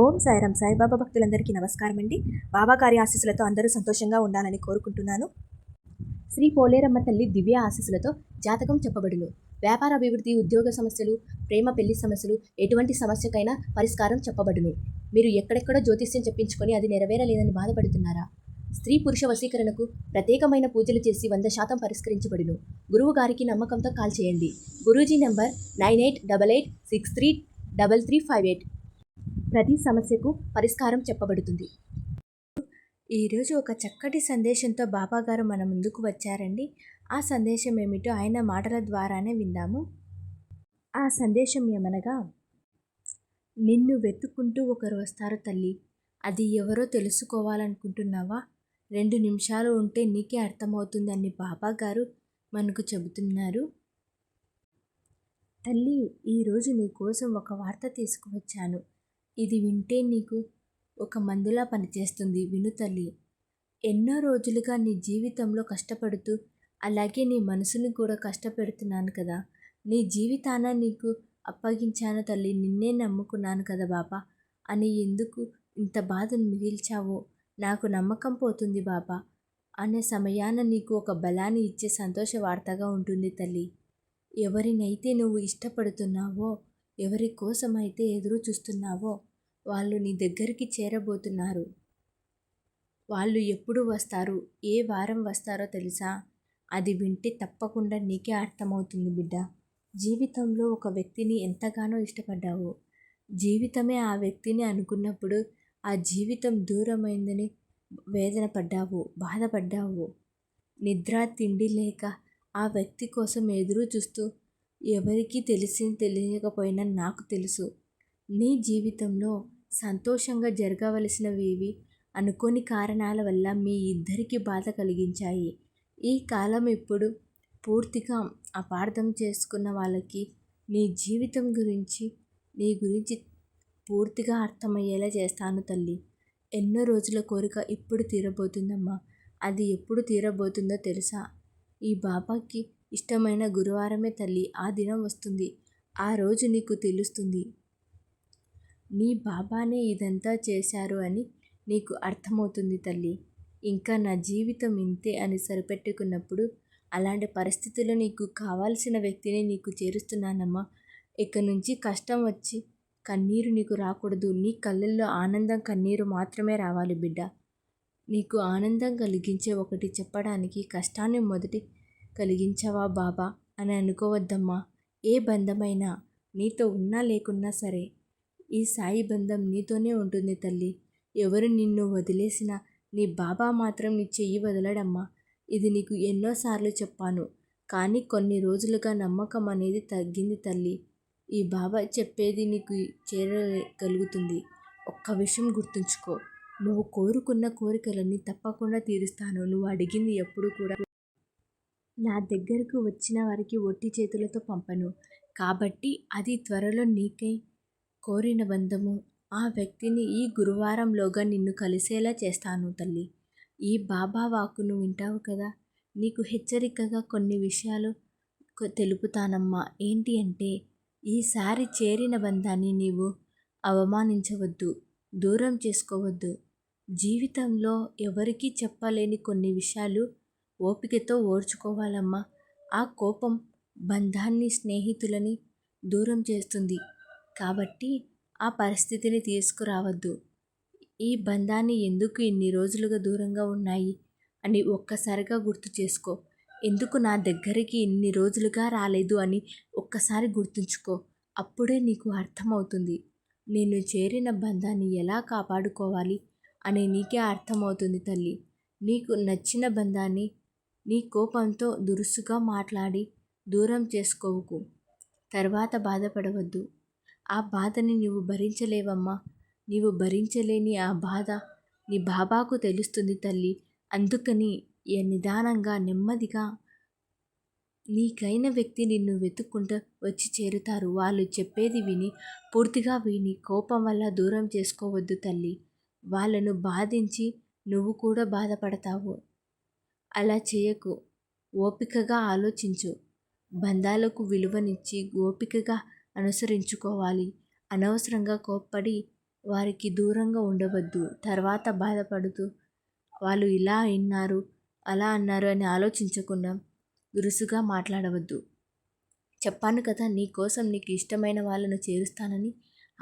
ఓం సాయిరామ్. సాయిబాబా భక్తులందరికీ నమస్కారం అండి బాబా గారి ఆశీస్సులతో అందరూ సంతోషంగా ఉండాలని కోరుకుంటున్నాను. శ్రీ పోలేరమ్మ తల్లి దివ్య ఆశీస్సులతో జాతకం చెప్పబడును. వ్యాపార అభివృద్ధి ఉద్యోగ సమస్యలు ప్రేమ పెళ్ళి సమస్యలు ఎటువంటి సమస్యకైనా పరిష్కారం చెప్పబడును. మీరు ఎక్కడెక్కడో జ్యోతిష్యం చెప్పించుకొని అది నెరవేరలేదని బాధపడుతున్నారా? స్త్రీ పురుష వశీకరణకు ప్రత్యేకమైన పూజలు చేసి వంద శాతం పరిష్కరించబడును. గురువు గారికి నమ్మకంతో కాల్ చేయండి. Guruji number nine eight double eight six three double three five eight. ప్రతి సమస్యకు పరిష్కారం చెప్పబడుతుంది. ఈరోజు ఒక చక్కటి సందేశంతో బాబాగారు మన ముందుకు వచ్చారండి. ఆ సందేశం ఏమిటో ఆయన మాటల ద్వారానే విందాము. ఆ సందేశం ఏమనగా నిన్ను వెతుక్కుంటూ ఒకరు వస్తారు తల్లి. అది ఎవరో తెలుసుకోవాలనుకుంటున్నావా? రెండు నిమిషాలు ఉంటే నీకే అర్థమవుతుందని బాబా గారు మనకు చెబుతున్నారు. తల్లి ఈరోజు నీ కోసం ఒక వార్త తీసుకువచ్చాను. ఇది వింటే నీకు ఒక మందులా పనిచేస్తుంది విను తల్లి. ఎన్నో రోజులుగా నీ జీవితంలో కష్టపడుతూ అలాగే నీ మనసుని కూడా కష్టపెడుతున్నాను కదా. నీ జీవితాన నీకు అప్పగించాను తల్లి నిన్నే నమ్ముకున్నాను కదా బాబా అని ఎందుకు ఇంత బాధను మిగిల్చావో? నాకు నమ్మకం పోతుంది బాబా అనే సమయాన నీకు ఒక బలాన్ని ఇచ్చే సంతోష వార్తగా ఉంటుంది తల్లి. ఎవరినైతే నువ్వు ఇష్టపడుతున్నావో ఎవరి కోసమైతే ఎదురు చూస్తున్నావో వాళ్ళు నీ దగ్గరికి చేరబోతున్నారు. వాళ్ళు ఎప్పుడు వస్తారు? ఏ వారం వస్తారో తెలుసా? అది వింటే తప్పకుండా నీకే అర్థమవుతుంది బిడ్డ. జీవితంలో ఒక వ్యక్తిని ఎంతగానో ఇష్టపడ్డావు జీవితమే ఆ వ్యక్తిని అనుకున్నప్పుడు ఆ జీవితం దూరమైందని వేదన పడ్డావు బాధపడ్డావు నిద్ర తిండి లేక ఆ వ్యక్తి కోసం ఎదురు చూస్తూ ఎవరికీ తెలిసి తెలియకపోయినా నాకు తెలుసు. నీ జీవితంలో సంతోషంగా జరగవలసినవి అనుకోని కారణాల వల్ల మీ ఇద్దరికి బాధ కలిగించాయి. ఈ కాలం ఇప్పుడు పూర్తిగా అపార్థం చేసుకున్న వాళ్ళకి నీ జీవితం గురించి నీ గురించి పూర్తిగా అర్థమయ్యేలా చేస్తాను తల్లి. ఎన్నో రోజుల కోరిక ఇప్పుడు తీరబోతుందమ్మా. అది ఎప్పుడు తీరబోతుందో తెలుసా? ఈ బాబాకి ఇష్టమైన గురువారమే తల్లి ఆ దినం వస్తుంది. ఆ రోజు నీకు తెలుస్తుంది. నీ బాబానే ఇదంతా చేశారు అని నీకు అర్థమవుతుంది తల్లి. ఇంకా నా జీవితం ఇంతే అని సరిపెట్టుకున్నప్పుడు అలాంటి పరిస్థితుల్లో నీకు కావాల్సిన వ్యక్తిని నీకు చేరుస్తున్నానమ్మా. ఇక నుంచి కష్టం వచ్చి కన్నీరు నీకు రాకూడదు. నీ కళ్ళల్లో ఆనందం కన్నీరు మాత్రమే రావాలి బిడ్డ. నీకు ఆనందం కలిగించే ఒకటి చెప్పడానికి కష్టాన్ని మొదటి కలిగించవా బాబా? అని అనుకోవద్దమ్మా. ఏ బంధమైనా నీతో ఉన్నా లేకున్నా సరే ఈ సాయి బంధం నీతోనే ఉంటుంది తల్లి. ఎవరు నిన్ను వదిలేసినా నీ బాబా మాత్రం నీ చెయ్యి వదలడమ్మా. ఇది నీకు ఎన్నోసార్లు చెప్పాను. కానీ కొన్ని రోజులుగా నమ్మకం అనేది తగ్గింది తల్లి. ఈ బాబా చెప్పేది నీకు చేరగలుగుతుంది. ఒక్క విషయం గుర్తుంచుకో. నువ్వు కోరుకున్న కోరికలన్నీ తప్పకుండా తీరుస్తాను. నువ్వు అడిగింది ఎప్పుడు కూడా నా దగ్గరకు వచ్చిన వారికి ఒట్టి చేతులతో పంపను. కాబట్టి అది త్వరలో నీకై కోరిన బంధము. ఆ వ్యక్తిని ఈ గురువారంలోగా నిన్ను కలిసేలా చేస్తాను తల్లి. ఈ బాబా వాకును వింటావు కదా? నీకు హెచ్చరికగా కొన్ని విషయాలు తెలుపుతానమ్మా. ఏంటి అంటే ఈసారి చేరిన బంధాన్ని నీవు అవమానించవద్దు దూరం చేసుకోవద్దు. జీవితంలో ఎవరికీ చెప్పలేని కొన్ని విషయాలు ఓపికతో ఓర్చుకోవాలమ్మా. ఆ కోపం బంధాన్ని స్నేహితులని దూరం చేస్తుంది. కాబట్టి ఆ పరిస్థితిని తీసుకురావద్దు. ఈ బంధాన్ని ఎందుకు ఇన్ని రోజులుగా దూరంగా ఉన్నాయి అని ఒక్కసారిగా గుర్తు చేసుకో. ఎందుకు నా దగ్గరికి ఇన్ని రోజులుగా రాలేదు అని ఒక్కసారి గుర్తుంచుకో. అప్పుడే నీకు అర్థమవుతుంది. నేను చేరిన బంధాన్ని ఎలా కాపాడుకోవాలి? అని నీకే అర్థమవుతుంది తల్లి. నీకు నచ్చిన బంధాన్ని నీ కోపంతో దురుసుగా మాట్లాడి దూరం చేసుకోవుకు. తర్వాత బాధపడవద్దు. ఆ బాధని నువ్వు భరించలేవమ్మా. నీవు భరించలేని ఆ బాధ నీ బాబాకు తెలుస్తుంది తల్లి. అందుకని నిదానంగా నెమ్మదిగా నీకైన వ్యక్తి నిన్ను వెతుక్కుంటూ వచ్చి చేరుతారు. వాళ్ళు చెప్పేది విని పూర్తిగా విని కోపం వల్ల దూరం చేసుకోవద్దు తల్లి. వాళ్ళను బాధించి నువ్వు కూడా బాధపడతావు. అలా చేయకు. ఓపికగా ఆలోచించు. బంధాలకు విలువనిచ్చి ఓపికగా అనుసరించుకోవాలి. అనవసరంగా కోప్పడి వారికి దూరంగా ఉండవద్దు. తర్వాత బాధపడుతూ వాళ్ళు ఇలా అన్నారు అలా అన్నారు అని ఆలోచించకుండా దురుసుగా మాట్లాడవద్దు. చెప్పాను కదా నీ కోసం నీకు ఇష్టమైన వాళ్ళను చేరుస్తానని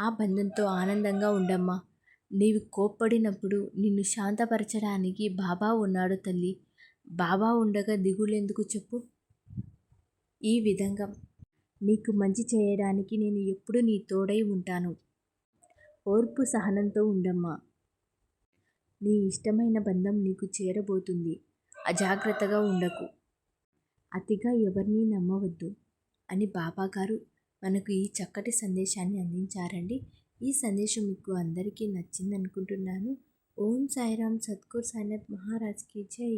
ఆ బంధంతో ఆనందంగా ఉండమ్మా. నీవు కోప్పడినప్పుడు నిన్ను శాంతపరచడానికి బాబా ఉన్నాడు తల్లి. బాబా ఉండగా దిగులెందుకు చెప్పు? ఈ విధంగా నీకు మంచి చేయడానికి నేను ఎప్పుడు నీ తోడై ఉంటాను. ఓర్పు సహనంతో ఉండమ్మా. నీ ఇష్టమైన బంధం నీకు చేరబోతుంది. అజాగ్రత్తగా ఉండకు. అతిగా ఎవరిని నమ్మవద్దు అని బాబాగారు మనకు ఈ చక్కటి సందేశాన్ని అందించారండి. ఈ సందేశం మీకు అందరికీ నచ్చింది అనుకుంటున్నాను ఓం సాయిరామ్ సద్గురు సాయినాథ్ మహారాజ్కి జై.